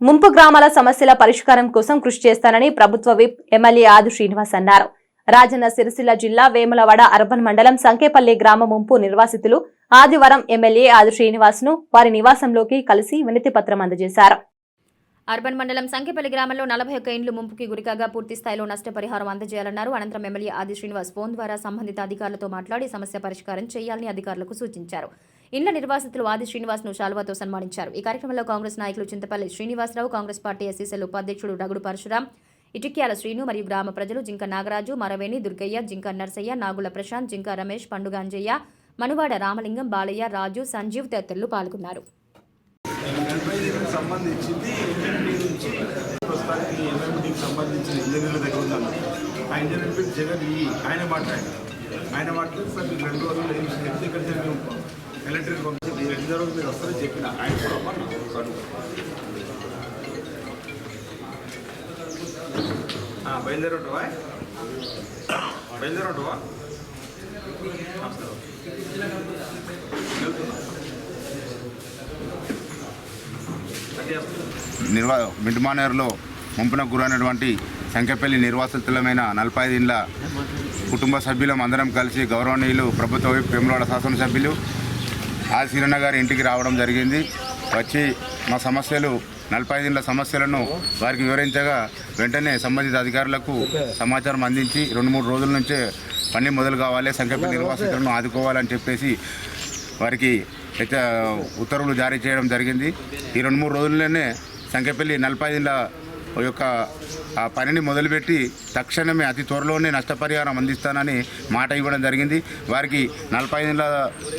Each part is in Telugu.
ముంపు గ్రామాల సమస్యల పరిష్కారం కోసం కృషి చేస్తానని ప్రభుత్వ విప్ ఎమ్మెల్యే ఆదు శ్రీనివాస్ అన్నారు. రాజన్న సిరిసిల్ల జిల్లా వేములవాడ అర్బన్ మండలం సంకేపల్లి గ్రామ ముంపు నిర్వాసితులు ఆదివారం ఎమ్మెల్యే ఆదు శ్రీనివాస్ను వారి నివాసంలోకి కలిసి వినతి పత్రం అందజేశారు. అర్బన్ మండలం సంఖ్యపల్లి గ్రామంలో నలభై ఒక్క ఇండ్లు ముంపుకి గురికాగా పూర్తి స్థాయిలో నష్టపరిహారం అందజేయాలన్నారు. అనంతరం ఎమ్మెల్యే ఆది శ్రీనివాస్ ఫోన్ ద్వారా సంబంధిత అధికారులతో మాట్లాడి సమస్య పరిష్కారం చేయాలని అధికారులకు సూచించారు. ఇళ్ళ నిర్వాసితులు ఆది శ్రీనివాస్ను శాలువాతో సన్మానించారు. ఈ కార్యక్రమంలో కాంగ్రెస్ నాయకులు Chintapalli Srinivasarao Congress party SCCL ఉపాధ్యక్షుడు రగుడు పరశురాం ఇటిక్యాల శ్రీను మరియు గ్రామ ప్రజలు జింక నాగరాజు మరవేణి దుర్గయ్య జింక నర్సయ్య నాగుల ప్రశాంత్ జింక రమేష్ పండుగ అంజయ్య మనువాడ రామలింగం బాలయ్య రాజు సంజీవ్ తదితరులు పాల్గొన్నారు. సంబంధించింది నుంచి ప్రస్తుతానికి సంబంధించిన ఇంజనీర్ల దగ్గర ఉన్నాను. ఆ ఇంజనీర్ జగన్ ఈ. ఆయన మాట్లాడారు. ఆయన మాట్లాడి సార్ రెండు రోజులు ఏం ఇక్కడ జరిగిన ఎలక్ట్రిక్ పంపించి ఎన్ని రోజులు మీరు వస్తారని చెప్పిన ఆయన కూడా బయలుదేరటవా బయలుదేరటవా నిర్వా మిడ్మానేర్లో ముంపునకు గురైనటువంటి సంఖ్యపల్లి నిర్వాసితులమైన నలభై ఐదు ఇండ్ల కుటుంబ సభ్యులం అందరం కలిసి గౌరవనీయులు ప్రభుత్వ వైపు వేములవాడ శాసనసభ్యులు ఆశీరణ గారి ఇంటికి రావడం జరిగింది. వచ్చి మా సమస్యలు నలభై ఐదు సమస్యలను వారికి వివరించగా వెంటనే సంబంధిత అధికారులకు సమాచారం అందించి రెండు మూడు రోజుల నుంచే పని మొదలు కావాలి సంఖ్యపల్లి నిర్వాసితులను ఆదుకోవాలని చెప్పేసి వారికి ఉత్తర్వులు జారీ చేయడం జరిగింది. ఈ రెండు మూడు రోజుల్లోనే సంఖ్యపల్లి నలభై ఐదుల యొక్క ఆ పనిని మొదలుపెట్టి తక్షణమే అతి త్వరలోనే నష్టపరిహారం అందిస్తానని మాట ఇవ్వడం జరిగింది. వారికి నలభై ఐదుల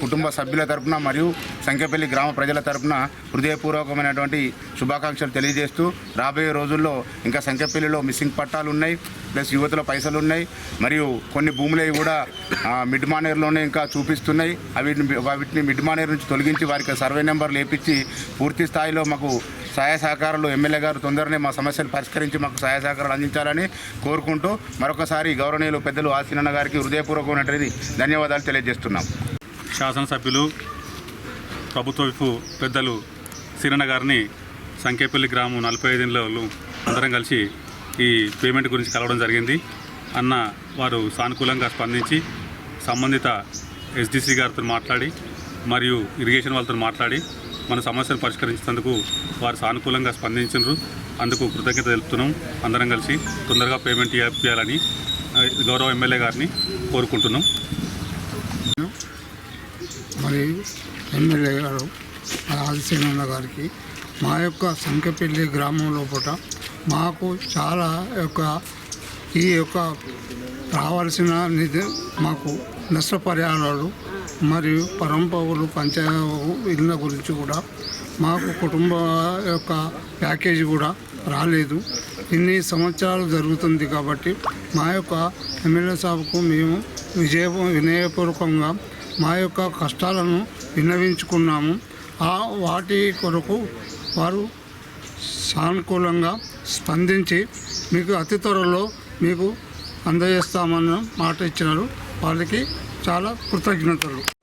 కుటుంబ సభ్యుల తరపున మరియు సంఖ్యపల్లి గ్రామ ప్రజల తరపున హృదయపూర్వకమైనటువంటి శుభాకాంక్షలు తెలియజేస్తూ రాబోయే రోజుల్లో ఇంకా సంఖ్యపల్లిలో మిస్సింగ్ పట్టాలు ఉన్నాయి. ప్లస్ యువతలో పైసలు ఉన్నాయి. మరియు కొన్ని భూములవి కూడా మిడ్ మానేర్లోనే ఇంకా చూపిస్తున్నాయి. అవి వాటిని మిడ్ మానేర్ నుంచి తొలగించి వారికి సర్వే నెంబర్ లేపించి పూర్తి స్థాయిలో మాకు సహాయ సహకారాలు ఎమ్మెల్యే గారు తొందరనే మా సమస్యలు పరిష్కరించి మాకు సహాయ సహకారాలు అందించాలని కోరుకుంటూ మరొకసారి గౌరవనీయులు పెద్దలు ఆశీనన్న గారికి హృదయపూర్వకమైనటువంటి ధన్యవాదాలు తెలియజేస్తున్నాం. శాసనసభ్యులు ప్రభుత్వ పెద్దలు సిరణ గారిని సంకేపల్లి గ్రామం నలభై ఐదు అందరం కలిసి ఈ పేమెంట్ గురించి కలవడం జరిగింది. అన్న వారు సానుకూలంగా స్పందించి సంబంధిత ఎస్డిసి గారితో మాట్లాడి మరియు ఇరిగేషన్ వాళ్ళతో మాట్లాడి మన సమస్యను పరిష్కరించినందుకు వారు సానుకూలంగా స్పందించారు అందుకు కృతజ్ఞత తెలుపుతున్నాం. అందరం కలిసి తొందరగా పేమెంట్ ఇవ్వాలని గౌరవ ఎమ్మెల్యే గారిని కోరుకుంటున్నాం. మరి ఎమ్మెల్యే గారు ఆదిశేనన్న గారికి మా యొక్క సంఖ్యపల్లి గ్రామం లోపల మాకు చాలా యొక్క ఈ యొక్క రావాల్సిన నిధి మాకు నష్టపరిహారాలు మరియు పరంపవులు పంచాయ ఇళ్ళ గురించి కూడా మాకు కుటుంబ యొక్క ప్యాకేజీ కూడా రాలేదు. ఇన్ని సంవత్సరాలు జరుగుతుంది కాబట్టి మా యొక్క ఎమ్మెల్యే సాబుకు మేము విజయ వినయపూర్వకంగా మా యొక్క కష్టాలను విన్నవించుకున్నాము. ఆ వాటి కొరకు వారు సానుకూలంగా స్పందించి మీకు అతి త్వరలో మీకు అందజేస్తామన్న మాట ఇచ్చినారు. వాళ్ళకి చాలా కృతజ్ఞతలు.